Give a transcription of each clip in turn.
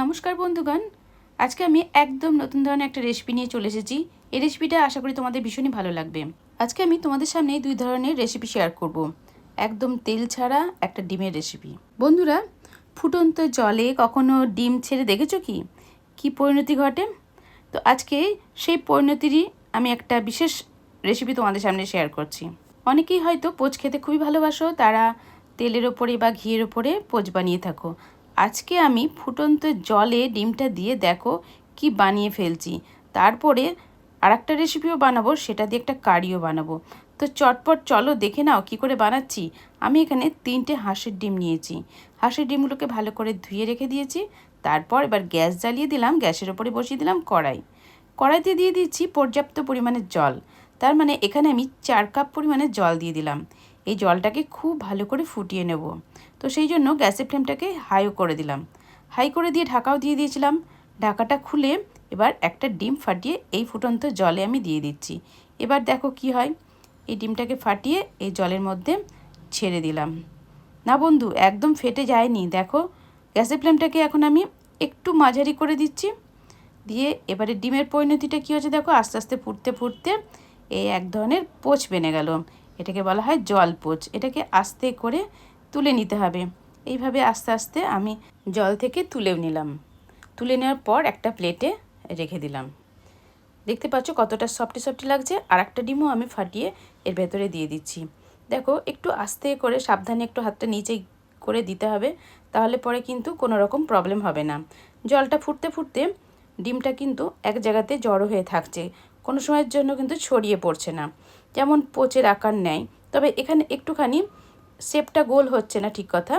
নমস্কার বন্ধুগণ। আজকে আমি একদম নতুন ধরনের একটা রেসিপি নিয়ে চলে এসেছি। এই রেসিপিটা আশা করি তোমাদের ভীষণই ভালো লাগবে। আজকে আমি তোমাদের সামনে দুই ধরনের রেসিপি শেয়ার করব। একদম তেল ছাড়া একটা ডিমের রেসিপি বন্ধুরা, ফুটন্ত জলে কখনো ডিম ছেড়ে দেখেছ কি? কি পরিণতি ঘটে? তো আজকে সেই পরিণতিরই আমি একটা বিশেষ রেসিপি তোমাদের সামনে শেয়ার করছি। অনেকেই হয়তো পোচ খেতে খুবই ভালোবাসো, তারা তেলের ওপরে বা ঘিয়ের ওপরে পোচ বানিয়ে থাকো। আজকে আমি ফুটন্ত জলে ডিমটা দিয়ে দেখো কি বানিয়ে ফেলছি। তারপরে আর একটা রেসিপিও বানাবো, সেটা দিয়ে একটা কারিও বানাবো। তো চটপট চলো দেখে নাও কি করে বানাচ্ছি। আমি এখানে তিনটে হাঁসের ডিম নিয়েছি। হাঁসের ডিমগুলোকে ভালো করে ধুয়ে রেখে দিয়েছি। তারপর এবার গ্যাস জ্বালিয়ে দিলাম, গ্যাসের ওপরে বসিয়ে দিলাম কড়াই। কড়াইতে দিয়ে দিচ্ছি পর্যাপ্ত পরিমাণে জল। তার মানে এখানে আমি চার কাপ পরিমাণে জল দিয়ে দিলাম। এই জলটাকে খুব ভালো করে ফুটিয়ে নেব। তো সেই জন্য গ্যাসের ফ্লেমটাকে হাইও করে দিলাম। হাই করে দিয়ে ঢাকাও দিয়ে দিয়েছিলাম। ঢাকাটা খুলে এবার একটা ডিম ফাটিয়ে এই ফুটন্ত জলে আমি দিয়ে দিচ্ছি। এবার দেখো কি হয়, এই ডিমটাকে ফাটিয়ে এই জলের মধ্যে ছেড়ে দিলাম। না বন্ধু, একদম ফেটে যায়নি। দেখো, গ্যাসের ফ্লেমটাকে এখন আমি একটু মাঝারি করে দিচ্ছি। দিয়ে এবারে ডিমের পরিণতিটা কী হচ্ছে দেখো, আস্তে আস্তে ফুটতে ফুটতে এই এক ধরনের পোচ বেনে গেল। এটাকে বলা হয় জল পোচ। এটাকে আস্তে করে তুলে নিতে হবে। এইভাবে আস্তে আস্তে আমি জল থেকে তুলেও নিলাম। তুলে নেওয়ার পর একটা প্লেটে রেখে দিলাম। দেখতে পাচ্ছ কতটা সফটি সফটি লাগছে। আর একটা ডিমও আমি ফাটিয়ে এর ভেতরে দিয়ে দিচ্ছি। দেখো, একটু আস্তে করে সাবধানে একটু হাতটা নিচে করে দিতে হবে, তাহলে পরে কিন্তু কোনো রকম প্রবলেম হবে না। জলটা ফুটতে ফুটতে ডিমটা কিন্তু এক জায়গাতে জড়ো হয়ে থাকছে। কোনো সময়ের জন্য কিন্তু ছড়িয়ে পড়ছে না। যেমন পোচের আকার নেয়। তবে এখানে একটুখানি শেপটা গোল হচ্ছে না ঠিক কথা।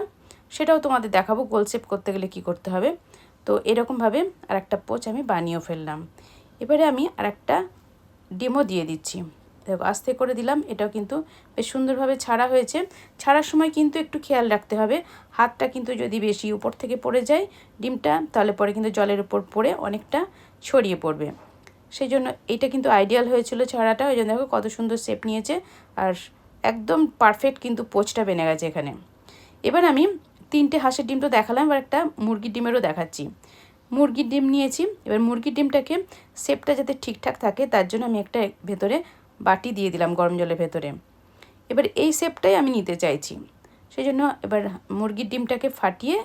সেটাও তোমাদের দেখাবো গোল শেপ করতে গেলে কি করতে হবে। তো এরকমভাবে আর একটা পোচ আমি বানিয়েও ফেললাম। এবারে আমি আর একটা ডিমও দিয়ে দিচ্ছি। দেখো, আস্তে করে দিলাম। এটাও কিন্তু বেশ সুন্দরভাবে ছাড়া হয়েছে। ছাড়ার সময় কিন্তু একটু খেয়াল রাখতে হবে। হাতটা কিন্তু যদি বেশি উপর থেকে পড়ে যায় ডিমটা, তাহলে পরে কিন্তু জলের উপর পড়ে অনেকটা ছড়িয়ে পড়বে। সেই জন্য এটা কিন্তু আইডিয়াল হয়েছিল ছাড়াটা, ওই জন্য দেখো কত সুন্দর শেপ নিয়েছে আর একদম পারফেক্ট কিন্তু পোচটা বেনে গেছে এখানে। এবার আমি তিনটে হাঁসের ডিম তো দেখালাম, এবার একটা মুরগির ডিমেরও দেখাচ্ছি। মুরগির ডিম নিয়েছি, এবার মুরগির ডিমটাকে শেপটা যাতে ঠিকঠাক থাকে, তার জন্য আমি একটা ভেতরে বাটি দিয়ে দিলাম গরম জলের ভেতরে। এবার এই শেপটাই আমি নিতে চাইছি। সেই জন্য এবার মুরগির ডিমটাকে ফাটিয়ে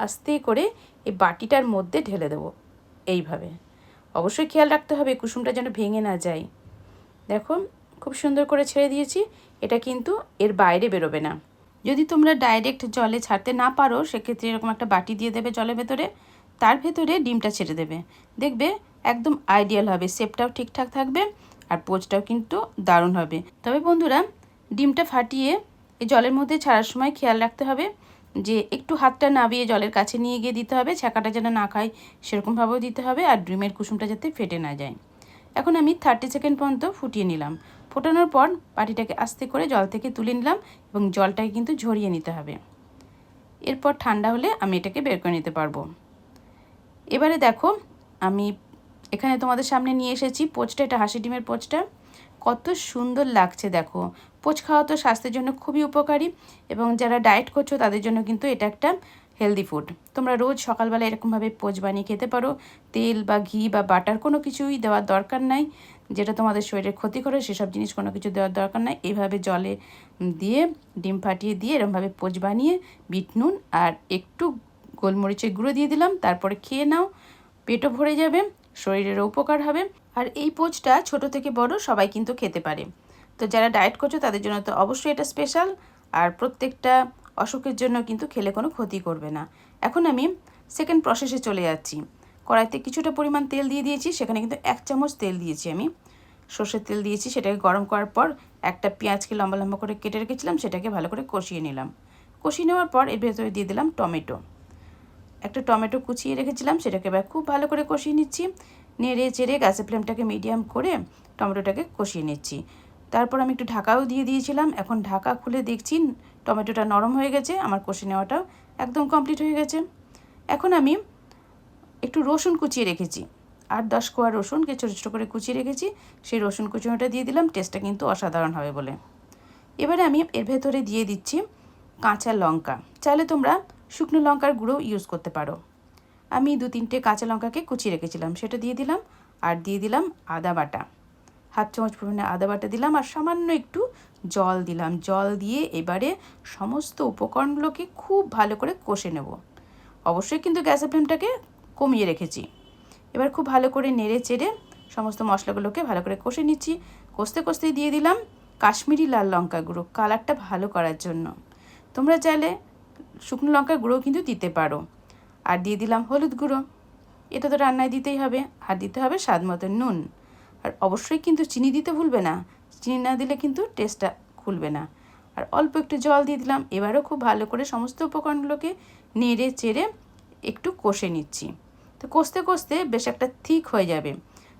আস্তে করে এই বাটিটার মধ্যে ঢেলে দেবো, এইভাবে। অবশ্যই খেয়াল রাখতে হবে কুসুমটা যেন ভেঙে না যায়। দেখো, খুব সুন্দর করে ছেড়ে দিয়েছি, এটা কিন্তু এর বাইরে বেরোবে না। যদি তোমরা ডাইরেক্ট জলে ছাড়তে না পারো, সেক্ষেত্রে এরকম একটা বাটি দিয়ে দেবে জলের ভেতরে, তার ভেতরে ডিমটা ছেড়ে দেবে। দেখবে, একদম আইডিয়াল হবে শেপটাও ঠিকঠাক থাকবে আর পোচটাও কিন্তু দারুণ হবে। তবে বন্ধুরা, ডিমটা ফাটিয়ে এই জলের মধ্যে ছাড়ার সময় খেয়াল রাখতে হবে যে একটু হাতটা নাবিয়ে জলের কাছে নিয়ে গিয়ে দিতে হবে ছাকাটা যেন না খায় সেরকমভাবেও দিতে হবে আর ডিমের কুসুমটা যাতে ফেটে না যায়। এখন আমি থার্টি সেকেন্ড পর্যন্ত ফুটিয়ে নিলাম। ফোটানোর পর পাটিটাকে আস্তে করে জল থেকে তুলে নিলাম এবং জলটাকে কিন্তু ঝরিয়ে নিতে হবে। এরপর ঠান্ডা হলে আমি এটাকে বের করে নিতে পারব। এবারে দেখো, আমি এখানে তোমাদের সামনে নিয়ে এসেছি পোচটা, এটা হাসি ডিমের পোচটা। কত সুন্দর লাগছে, দেখো। পোচ খাওয়া তো স্বাস্থ্যের জন্য খুবই উপকারী এবং যারা ডায়েট করছ, তাদের জন্য কিন্তু এটা একটা হেলদি ফুড তোমরা রোজ সকালবেলা এরকমভাবে পোচ বানিয়ে খেতে পারো। তেল বা ঘি বা বাটার কোনো কিছুই দেওয়ার দরকার নাই। যেটা তোমাদের শরীরের ক্ষতি করে, সেসব জিনিস কোনো কিছু দেওয়ার দরকার নাই। এইভাবে জলে দিয়ে, ডিম ফাটিয়ে দিয়ে এরকমভাবে পোচ বানিয়ে, বিট নুন আর একটু গোলমরিচের গুঁড়ো দিয়ে দিলাম। তারপরে খেয়ে নাও। পেটও ভরে যাবে, শরীরেরও উপকার হবে। আর এই পোচটা ছোট থেকে বড় সবাই কিন্তু খেতে পারে। তো যারা ডায়েট করছ তাদের জন্য তো অবশ্যই এটা স্পেশাল। আর প্রত্যেকটা অসুখের জন্য কিন্তু খেলে কোনো ক্ষতি করবে না। এখন আমি সেকেন্ড প্রসেসে চলে যাচ্ছি। কড়াইতে কিছুটা পরিমাণ তেল দিয়ে দিয়েছি, সেখানে কিন্তু এক চামচ তেল দিয়েছি আমি। সর্ষের তেল দিয়েছি, সেটাকে গরম করার পর একটা পেঁয়াজকে লম্বা লম্বা করে কেটে রেখেছিলাম, সেটাকে ভালো করে কষিয়ে নিলাম। কষিয়ে নেওয়ার পর এর ভেতরে দিয়ে দিলাম টমেটো। একটা টমেটো কুচিয়ে রেখেছিলাম, সেটাকে এবার খুব ভালো করে কষিয়ে নিচ্ছি। নেড়ে চেড়ে গ্যাসের ফ্লেমটাকে মিডিয়াম করে টমেটোটাকে কষিয়ে নিচ্ছি। তারপর আমি একটু ঢাকাও দিয়ে দিয়েছিলাম। এখন ঢাকা খুলে দেখছি টমেটোটা নরম হয়ে গেছে, আমার কষে নেওয়াটাও একদম কমপ্লিট হয়ে গেছে। এখন আমি একটু রসুন কুচিয়ে রেখেছি। আর দশ কোয়া রসুনকে ছোটো ছোটো করে কুচিয়ে রেখেছি, সেই রসুন কুচিনোটা দিয়ে দিলাম, টেস্টটা কিন্তু অসাধারণ হবে বলে। এবারে আমি এর ভেতরে দিয়ে দিচ্ছি কাঁচা লঙ্কা। চাইলে তোমরা শুকনো লঙ্কার গুঁড়ো ইউজ করতে পারো। আমি দু তিনটে কাঁচা লঙ্কাকে কুচিয়ে রেখেছিলাম। সেটা দিয়ে দিলাম আর দিয়ে দিলাম আদা বাটা। হাফ চামচ পরিমাণে আদা বাটা দিলাম আর সামান্য একটু জল দিলাম। জল দিয়ে এবারে সমস্ত উপকরণগুলোকে খুব ভালো করে কষে নেব। অবশ্যই কিন্তু গ্যাসের ফ্লেমটাকে কমিয়ে রেখেছি। এবার খুব ভালো করে নেড়ে চেড়ে সমস্ত মশলাগুলোকে ভালো করে কষে নিচ্ছি। কষতে কষতে দিয়ে দিলাম কাশ্মীরি লাল লঙ্কা গুঁড়ো। কালারটা ভালো করার জন্য। তোমরা চাইলে শুকনো লঙ্কার গুঁড়ো কিন্তু দিতে পারো। আর দিয়ে দিলাম হলুদ গুঁড়ো। এটা তো রান্নায় দিতেই হবে, আর দিতে হবে স্বাদ মতো নুন। আর অবশ্যই কিন্তু চিনি দিতে ভুলবে না। চিনি না দিলে কিন্তু টেস্টটা খুলবে না। আর অল্প একটু জল দিয়ে দিলাম, এবারও খুব ভালো করে সমস্ত উপকরণগুলোকে নেড়ে চেড়ে একটু কষে নিচ্ছি। তো কষতে কষতে বেশ একটা থিক হয়ে যাবে।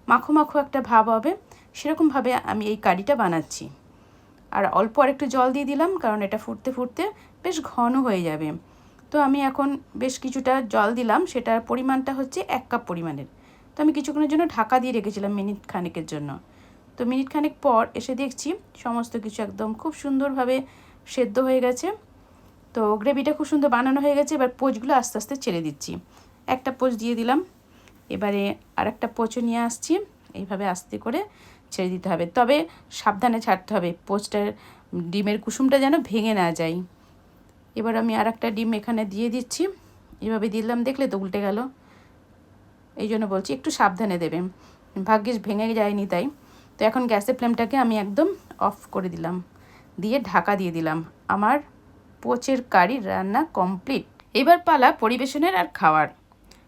মাখো মাখো একটা ভাব হবে সেরকমভাবে আমি এই কারিটা বানাচ্ছি। আর অল্প আর একটু জল দিয়ে দিলাম, কারণ এটা ফুটতে ফুটতে বেশ ঘন হয়ে যাবে। তো আমি এখন বেশ কিছুটা জল দিলাম, সেটার পরিমাণটা হচ্ছে এক কাপ পরিমাণের। তো আমি কিছুক্ষণের জন্য ঢাকা দিয়ে রেখেছিলাম মিনিট খানেকের জন্য। তো মিনিট খানেক পর এসে দেখছি সমস্ত কিছু একদম খুব সুন্দরভাবে সেদ্ধ হয়ে গেছে। তো গ্রেভিটা খুব সুন্দর বানানো হয়ে গেছে, এবার পোচগুলো আস্তে আস্তে ছেড়ে দিচ্ছি। একটা পোচ দিয়ে দিলাম, এবারে আর একটা পোচও নিয়ে আসছি, এইভাবে আস্তে করে ছেড়ে দিতে হবে। তবে সাবধানে ছাড়তে হবে, পোচটার ডিমের কুসুমটা যেন ভেঙে না যায়। এবার আমি আর একটা ডিম এখানে দিয়ে দিচ্ছি। এভাবে দিলাম, দেখলে তো উল্টে গেল। এই জন্য বলছি একটু সাবধানে দেবে ভাগ্যিস ভেঙে যায়নি তাই। তো এখন গ্যাসের ফ্লেমটাকে আমি একদম অফ করে দিলাম। দিয়ে ঢাকা দিয়ে দিলাম। আমার পোচের কারি রান্না কমপ্লিট। এবার পালা পরিবেশনের আর খাওয়ার।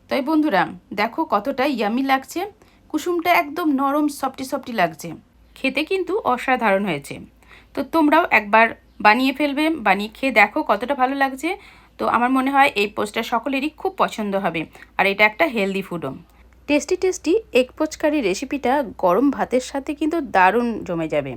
তাই বন্ধুরা, দেখো কতটা ইয়ামি লাগছে। কুসুমটা একদম নরম, সফটি সফটি লাগছে। খেতে কিন্তু অসাধারণ হয়েছে। তো তোমরাও একবার বানিয়ে ফেলবে, বানিয়ে খেয়ে দেখো কতটা ভালো লাগছে। তো আমার মনে হয় এই পোস্টটা সকলেরই খুব পছন্দ হবে। আর এটা একটা হেলদি ফুডও টেস্টি টেস্টি এগ পোচকারি রেসিপিটা গরম ভাতের সাথে কিন্তু দারুণ জমে যাবে।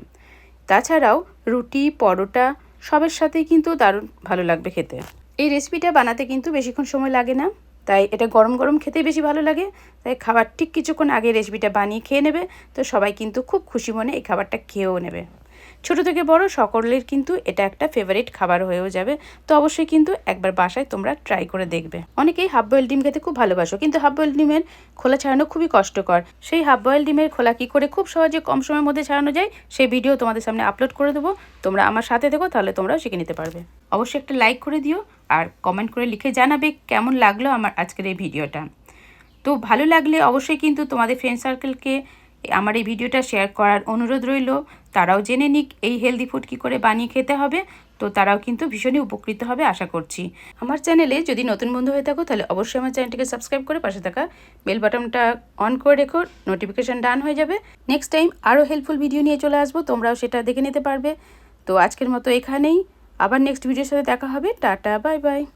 তাছাড়াও রুটি, পরোটা সবের সাথেই কিন্তু দারুণ ভালো লাগবে খেতে। এই রেসিপিটা বানাতে কিন্তু বেশিক্ষণ সময় লাগে না। তাই এটা গরম গরম খেতে বেশি ভালো লাগে। তাই খাবার ঠিক কিছুক্ষণ আগে রেসিপিটা বানিয়ে খেয়ে নেবে। তো সবাই কিন্তু খুব খুশি মনে এই খাবারটা খেয়েও নেবে। ছোট থেকে বড় সকলের কিন্তু এটা একটা ফেভারিট খাবার হয়েও যাবে। তো অবশ্যই কিন্তু একবার বাসায় তোমরা ট্রাই করে দেখবে। অনেকেই হাফ বয়েল ডিম খেতে খুব ভালোবাসো, কিন্তু হাফ বয়েল ডিমের খোলা ছাড়ানো খুবই কষ্টকর। সেই হাফ বয়েল ডিমের খোলা কী করে খুব সহজে কম সময়ের মধ্যে ছাড়ানো যায়, সেই ভিডিও তোমাদের সামনে আপলোড করে দেবো। তোমরা আমার সাথে দেখো তাহলে তোমরাও শিখে নিতে পারবে। অবশ্যই একটা লাইক করে দিও আর কমেন্ট করে লিখে জানাবে কেমন লাগল আমার আজকের এই ভিডিওটা তো ভালো লাগলে অবশ্যই কিন্তু তোমাদের ফ্রেন্ড সার্কেলকে আমার এই ভিডিওটা শেয়ার করার অনুরোধ রইল। তারাও জেনে নিক এই হেলদি ফুড কী করে বানিয়ে খেতে হবে। তো তারাও কিন্তু ভীষণই উপকৃত হবে আশা করছি। আমার চ্যানেলে যদি নতুন বন্ধু হয়ে থাকো, তাহলে অবশ্যই আমার চ্যানেলটিকে সাবস্ক্রাইব করে পাশে থাকা বেল বাটনটা অন করে রেখো। নোটিফিকেশান ডান হয়ে যাবে। নেক্সট টাইম আরও হেল্পফুল ভিডিও নিয়ে চলে আসব। তোমরাও সেটা দেখে নিতে পারবে। তো আজকের মতো এখানেই। আবার নেক্সট ভিডিওর সাথে দেখা হবে। Tata bye bye